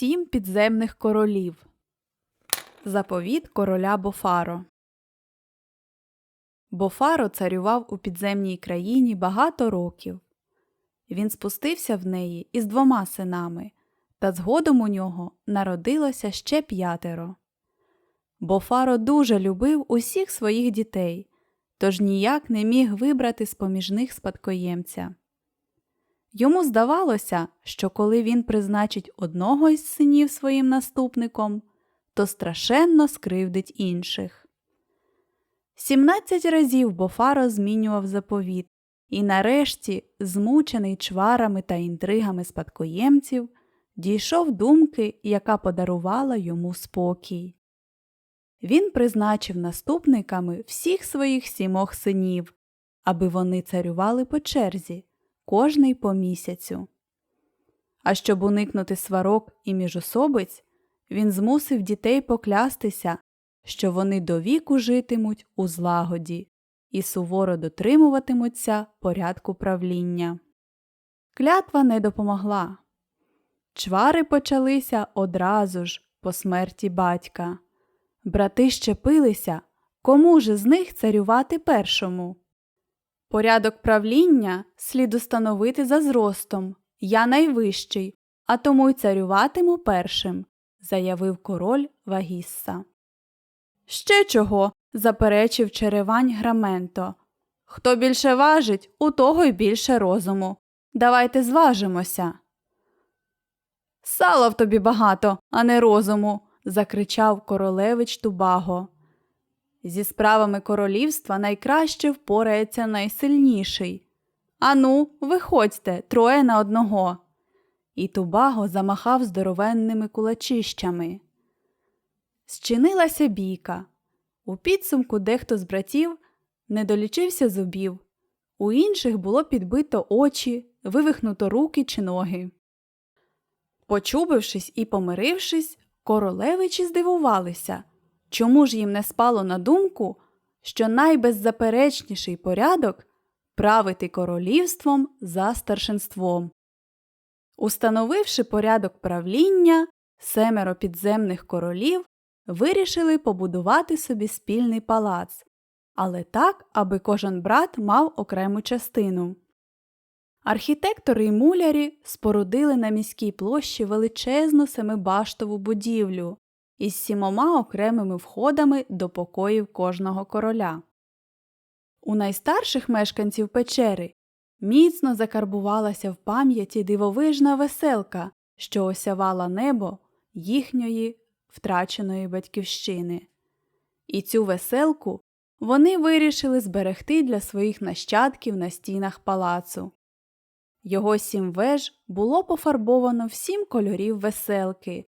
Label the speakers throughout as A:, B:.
A: Сім підземних королів. Заповіт короля Бофаро. Бофаро царював у підземній країні багато років. Він спустився в неї із двома синами, та згодом у нього народилося ще п'ятеро. Бофаро дуже любив усіх своїх дітей, тож ніяк не міг вибрати з поміж них спадкоємця. Йому здавалося, що коли він призначить одного із синів своїм наступником, то страшенно скривдить інших. Сімнадцять разів Бофаро змінював заповіт, і нарешті, змучений чварами та інтригами спадкоємців, дійшов думки, яка подарувала йому спокій. Він призначив наступниками всіх своїх сімох синів, аби вони царювали по черзі, кожний по місяцю. А щоб уникнути сварок і міжособиць, він змусив дітей поклястися, що вони до віку житимуть у злагоді і суворо дотримуватимуться порядку правління. Клятва не допомогла. Чвари почалися одразу ж по смерті батька. Брати щепилися, кому ж з них царювати першому. Порядок правління слід установити за зростом. Я найвищий, а тому й царюватиму першим, заявив король Вагісса. Ще чого? заперечив черевань Граменто. Хто більше важить, у того й більше розуму. Давайте зважимося. Сала в тобі багато, а не розуму, закричав королевич Тубаго. Зі справами королівства найкраще впорається найсильніший. Ану, виходьте, троє на одного. І Тубаго замахав здоровенними кулачищами. Зчинилася бійка. У підсумку дехто з братів не долічився зубів, у інших було підбито очі, вивихнуто руки чи ноги. Почубившись і помирившись, королевичі здивувалися, чому ж їм не спало на думку, що найбеззаперечніший порядок правити королівством за старшинством. Установивши порядок правління, семеро підземних королів вирішили побудувати собі спільний палац, але так, аби кожен брат мав окрему частину. Архітектори й мулярі спорудили на міській площі величезну семибаштову будівлю із сімома окремими входами до покоїв кожного короля. У найстарших мешканців печери міцно закарбувалася в пам'яті дивовижна веселка, що осявала небо їхньої втраченої батьківщини. І цю веселку вони вирішили зберегти для своїх нащадків на стінах палацу. Його сім веж було пофарбовано в сім кольорів веселки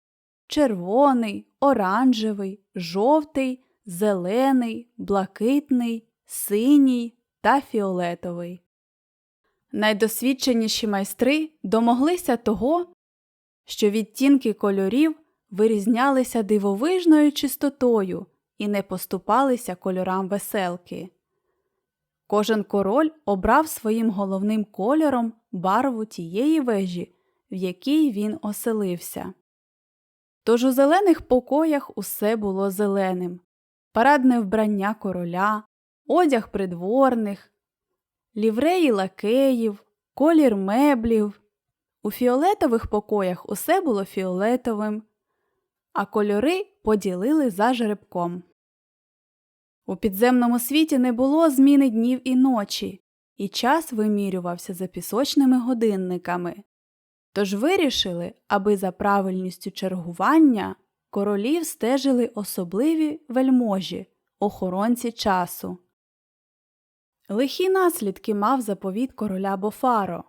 A: червоний, оранжевий, жовтий, зелений, блакитний, синій та фіолетовий. Найдосвідченіші майстри домоглися того, що відтінки кольорів вирізнялися дивовижною чистотою і не поступалися кольорам веселки. Кожен король обрав своїм головним кольором барву тієї вежі, в якій він оселився. Тож у зелених покоях усе було зеленим парадне вбрання короля, одяг придворних, лівреї лакеїв, колір меблів. У фіолетових покоях усе було фіолетовим, а кольори поділили за жеребком. У підземному світі не було зміни днів і ночі, і час вимірювався за пісочними годинниками. Тож вирішили, аби за правильністю чергування королів стежили особливі вельможі, охоронці часу. Лихі наслідки мав заповіт короля Бофаро.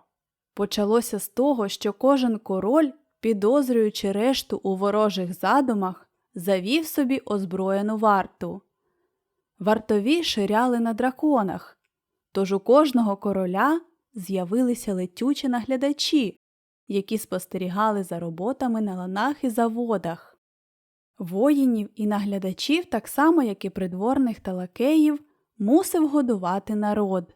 A: Почалося з того, що кожен король підозрюючи решту у ворожих задумах, завів собі озброєну варту. Вартові ширяли на драконах, тож у кожного короля з'явилися летючі наглядачі, які спостерігали за роботами на ланах і заводах. Воїнів і наглядачів, так само як і придворних та лакеїв, мусив годувати народ.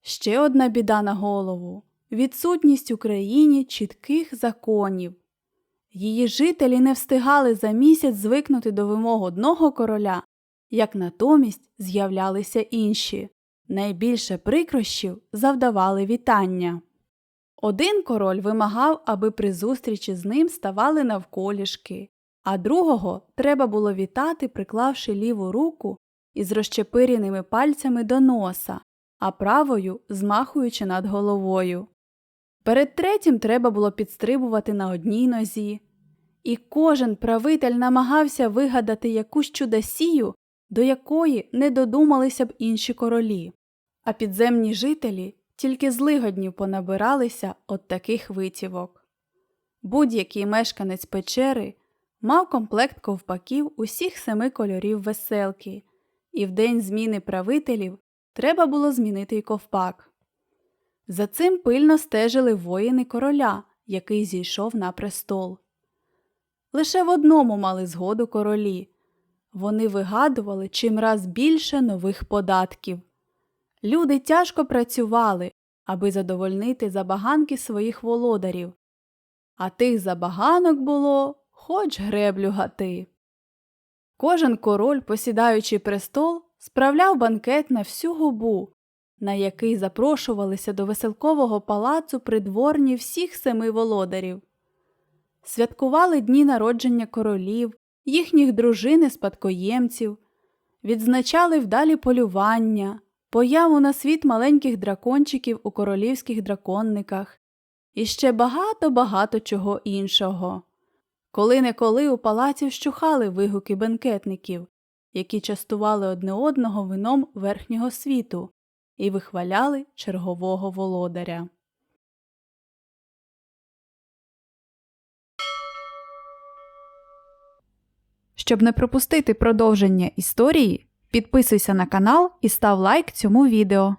A: Ще одна біда на голову відсутність Україні чітких законів. Її жителі не встигали за місяць звикнути до вимог одного короля, як натомість з'являлися інші. Найбільше прикрощів завдавали вітання. Один король вимагав, аби при зустрічі з ним ставали навколішки, а другого треба було вітати, приклавши ліву руку із розчепиреними пальцями до носа, а правою змахуючи над головою. Перед третім треба було підстрибувати на одній нозі, і кожен правитель намагався вигадати якусь чудосію, до якої не додумалися б інші королі, а підземні жителі тільки злигоднів понабиралися от таких витівок. Будь-який мешканець печери мав комплект ковпаків усіх семи кольорів веселки, і в день зміни правителів треба було змінити й ковпак. За цим пильно стежили воїни короля, який зійшов на престол. Лише в одному мали згоду королі вони вигадували чимраз більше нових податків. Люди тяжко працювали, аби задовольнити забаганки своїх володарів, а тих забаганок було хоч греблю гати. Кожен король, посідаючи престол, справляв банкет на всю губу, на який запрошувалися до веселкового палацу придворні всіх семи володарів. Святкували дні народження королів, їхніх дружин і спадкоємців, відзначали вдалі полювання, появу на світ маленьких дракончиків у королівських драконниках і ще багато-багато чого іншого. Коли неколи у палаці вщухали вигуки бенкетників, які частували одне одного вином верхнього світу і вихваляли чергового володаря. Щоб не пропустити продовження історії, підписуйся на канал і став лайк цьому відео.